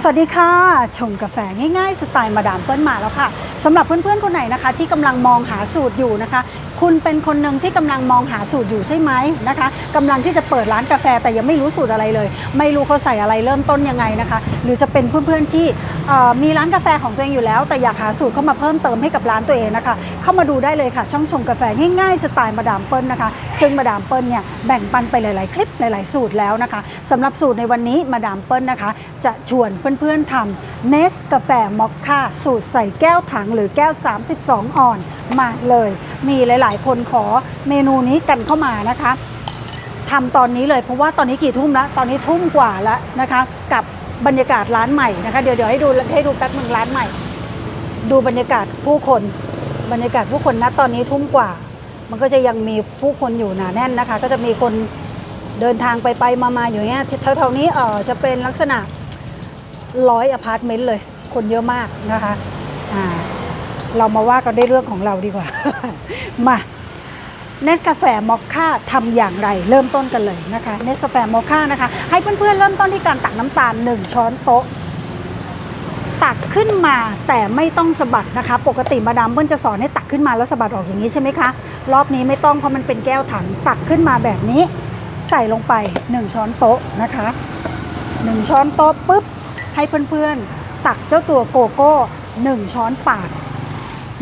สวัสดีค่ะ ชงกาแฟง่ายๆ สไตล์มาดามเปิ้ลมาแล้วค่ะสำหรับเพื่อนๆคนไหนนะคะ ที่กำลังมองหาสูตรอยู่นะคะ คุณเป็นคนหนึ่งที่กำลังมองหาสูตรอยู่ใช่ไหมนะคะกำลังที่จะเปิดร้านกาแฟแต่ยังไม่รู้สูตรอะไรเลย ไม่รู้เขาใส่อะไรเริ่มต้นยังไงนะคะ หรือจะเป็นเพื่อนๆที่มีร้านกาแฟของตัวเองอยู่แล้ว แต่อยากหาสูตรเข้ามาเพิ่มเติมให้กับร้านตัวเองนะคะ เข้ามาดูได้เลยค่ะ ช่องชงกาแฟง่ายๆสไตล์มาดามเปิ้ลนะคะ ซึ่งมาดามเปิ้ลเนี่ยแบ่งปันไปหลายๆ คลิปหลายๆ สูตรแล้วนะคะสำหรับสูตรในวันนี้มาดามเปิ้ลนะคะ จะชวนเพื่อนๆทำเนสกาแฟมอคค่าสูตรใส่แก้วถังหรือแก้ว 32ออนมาเลย มีหลายๆคนขอเมนูนี้กันเข้ามานะคะทำตอนนี้เลยเพราะว่าตอนนี้กี่ทุ่มแล้วตอนนี้ทุ่มกว่าแล้วนะคะ กับบรรยากาศร้านใหม่นะคะเดี๋ยวเดี๋ยวให้ดูให้ดูแป๊บหนึงร้านใหม่ ดูบรรยากาศผู้คน บรรยากาศผู้คนณตอนนี้ทุ่มกว่า มันก็จะยังมีผู้คนอยู่หนาแน่นนะคะ ก็จะมีคนเดินทางไปไปมามาอยู่เงี้ยแถวๆนี้เออจะเป็นลักษณะร้อยอพาร์ตเมนต์เลย คนเยอะมากนะคะอ่า เรามาว่ากันได้เรื่องของเราดีกว่า มาเนสกาแฟมอคค่าทำอย่างไร เริ่มต้นกันเลยนะคะเนสกาแฟมอคค่านะคะ ให้เพื่อนๆเริ่มต้นที่การตักน้ำตาล 1 ช้อนโต๊ะ ตักขึ้นมาแต่ไม่ต้องสะบัดนะคะ ปกติมาดามเปิ้ลจะสอนให้ตักขึ้นมาแล้วสะบัดออกอย่างนี้ใช่ไหมคะ รอบนี้ไม่ต้องเพราะมันเป็นแก้วถังตักขึ้นมาแบบนี้ ใส่ลงไป 1 ช้อนโต๊ะนะคะ 1 ช้อนโต๊ะปุ๊บให้เพื่อนๆตักเจ้าตัวโกโก้ 1 ช้อนปาด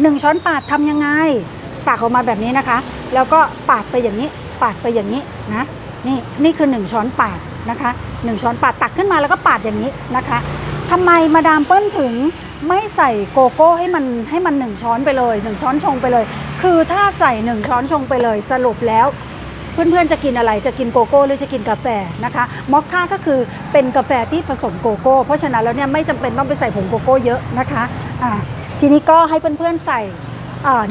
1 ช้อนปาดทำยังไงตักออกมาแบบนี้นะคะ แล้วก็ปาดไปอย่างนี้ ปาดไปอย่างนี้นะนี่นี่คือ 1 ช้อนปาดนะคะ1ช้อนปาดตักขึ้นมาแล้วก็ปาดอย่างนี้นะคะทำไมมาดามเปิ้ลถึงไม่ใส่โกโก้ให้มันให้มัน1ช้อนไปเลย1ช้อนชงไปเลย คือถ้าใส่1ช้อนชงไปเลยสรุปแล้ว เพื่อนๆจะกินอะไรจะกินโกโก้หรือจะกินกาแฟนะคะมอคค่าก็คือเป็นกาแฟที่ผสมโกโก้ เพราะฉะนั้นแล้วเนี่ยไม่จำเป็นต้องไปใส่ผงโกโก้เยอะนะคะอ่า ทีนี้ก็ให้เพื่อนๆใส่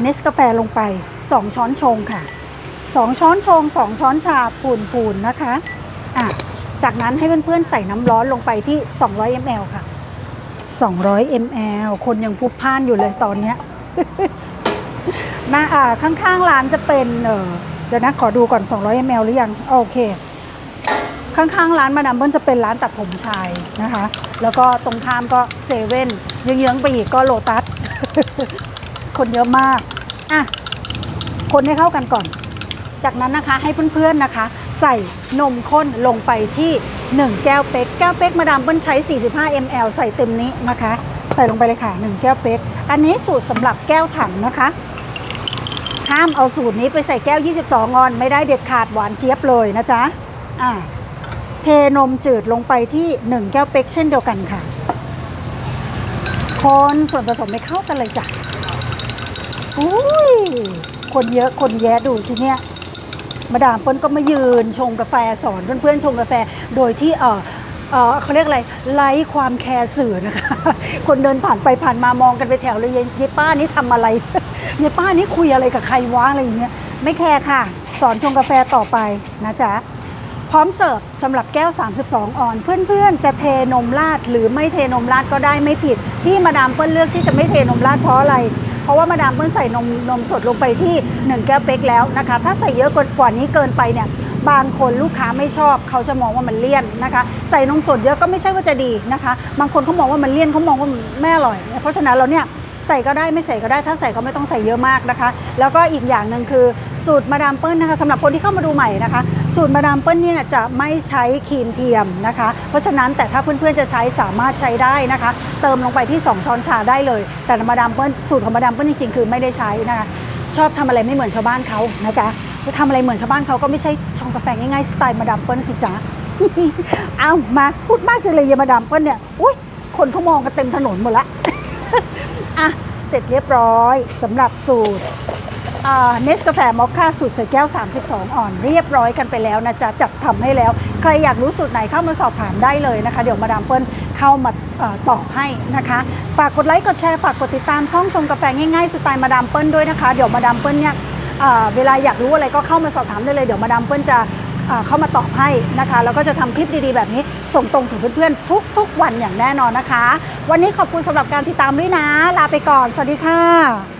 เนสกาแฟลงไป 2 ช้อนชงค่ะ 2 ช้อนชง 2 ช้อนชาปูนๆนะคะะจากนั้นให้เพื่อนๆใส่น้ำร้อนลงไปที่ 200 ml ค่ะ 200 ml คนยังพุบพ่านอยู่เลยตอนเนี้ยหน้าข้างๆร้านจะเป็นเเดี๋ยวนะขอดูก่อน 200 ml หรือยัง โอเค ข้างๆ ร้านมาดามเบิ้ลจะเป็นร้านตัดผมชายนะคะ แล้วก็ตรงข้ามก็เซเว่นเยื้องๆไปอีกก็โลตัส คนเยอะมาก อะ คนให้เข้ากันก่อน จากนั้นนะคะให้เพื่อนๆนะคะ ใส่นมข้นลงไปที่ 1 แก้วเป๊ก แก้วเป๊กมาดามเปิ้ลใช้ 45 ml ใส่เต็มนี้นะคะ ใส่ลงไปเลยค่ะ 1 แก้วเป๊ก อันนี้สูตรสำหรับแก้วถังนะคะห้ามเอาสูตรนี้ไปใส่แก้ว 22 ออน ไม่ได้เด็ดขาดหวานเจี๊ยบเลยนะจ๊ะ อ่า เทนมจืดลงไปที่ 1 แก้วเป๊กเช่นเดียวกันค่ะคนส่วนผสมไม่เข้ากันเลยจ้ะอุ้ยคนเยอะคนแยะดูสิเนี่ยมาดามเปิ้ลก็มายืนชงกาแฟสอนเพื่อนๆชงกาแฟโดยที่เออเออเขาเรียกอะไรไร้ความแคร์สื่อนะคะ คนเดินผ่านไปผ่านมามองกันไปแถวเลยยายยายป้านี่ทำอะไรยายป้านี่คุยอะไรกับใครวะอะไรอย่างเงี้ยไม่แคร์ค่ะ สอนชงกาแฟต่อไปนะจ๊ะ พร้อมเสิร์ฟสำหรับแก้ว 32 ออน เพื่อนๆ จะเทนมราดหรือไม่เทนมราดก็ได้ไม่ผิด ที่มาดามเปิ้ลเลือกที่จะไม่เทนมราดเพราะอะไร เพราะว่ามาดามเปิ้ลใส่นมนมสดลงไปที่ 1 แก้วเป๊กแล้วนะคะ ถ้าใส่เยอะกว่านี้เกินไปเนี่ยบางคนลูกค้าไม่ชอบ เขาจะมองว่ามันเลี่ยนนะคะ ใส่นมสดเยอะก็ไม่ใช่ว่าจะดีนะคะ บางคนเขามองว่ามันเลี่ยนเขามองว่าไม่อร่อย เพราะฉะนั้นเราเนี่ย ใส่ก็ได้ไม่ใส่ก็ได้ ถ้าใส่ก็ไม่ต้องใส่เยอะมากนะคะ แล้วก็อีกอย่างหนึ่งคือสูตรมาดามเปิ้ลนะคะสำหรับคนที่เข้ามาดูใหม่นะคะ สูตรมาดามเปิ้ลเนี่ยจะไม่ใช้ครีมเทียมนะคะ เพราะฉะนั้นแต่ถ้าเพื่อนๆจะใช้สามารถใช้ได้นะคะ เติมลงไปที่ 2 ช้อนชาได้เลย แต่มาดามเปิ้ลสูตรของมาดามเปิ้ลจริงๆคือไม่ได้ใช้นะคะ ชอบทำอะไรไม่เหมือนชาวบ้านเขานะจ๊ะทำอะไรเหมือนชาวบ้านเขาก็ไม่ใช่ชงกาแฟง่ายๆสไตล์มาดามเปิ้ลสิจ๊ะเอามาพูดมากจังเลยยามาดามเปิ้ลเนี่ยอุ้ยคนเขามองกันเต็มถนนหมดละ อะ เสร็จเรียบร้อยสำหรับสูตรเนสกาแฟมอคค่าสูตรใส่แก้ว 32 อ่อน เรียบร้อยกันไปแล้วนะจ๊ะ จัดทำให้แล้ว ใครอยากรู้สูตรไหนเข้ามาสอบถามได้เลยนะคะ เดี๋ยวมาดามเปิ้ลเข้ามาออตอบให้นะคะ ฝากกดไลค์ กดแชร์ ฝากกดติดตามช่องชมกาแฟง่ายๆ สไตล์มาดามเปิ้ลด้วยนะคะ เดี๋ยวมาดามเปิ้ลเนี่ยเอ่อเวลาอยากรู้อะไรก็เข้ามาสอบถามได้เลย เดี๋ยวมาดามเปิ้ลจะ เข้ามาตอบให้นะคะ แล้วก็จะทำคลิปดีๆ แบบนี้ส่งตรงถึงเพื่อนๆ ทุกๆ วันอย่างแน่นอนนะคะ วันนี้ขอบคุณสำหรับการติดตามด้วยนะ ลาไปก่อน สวัสดีค่ะ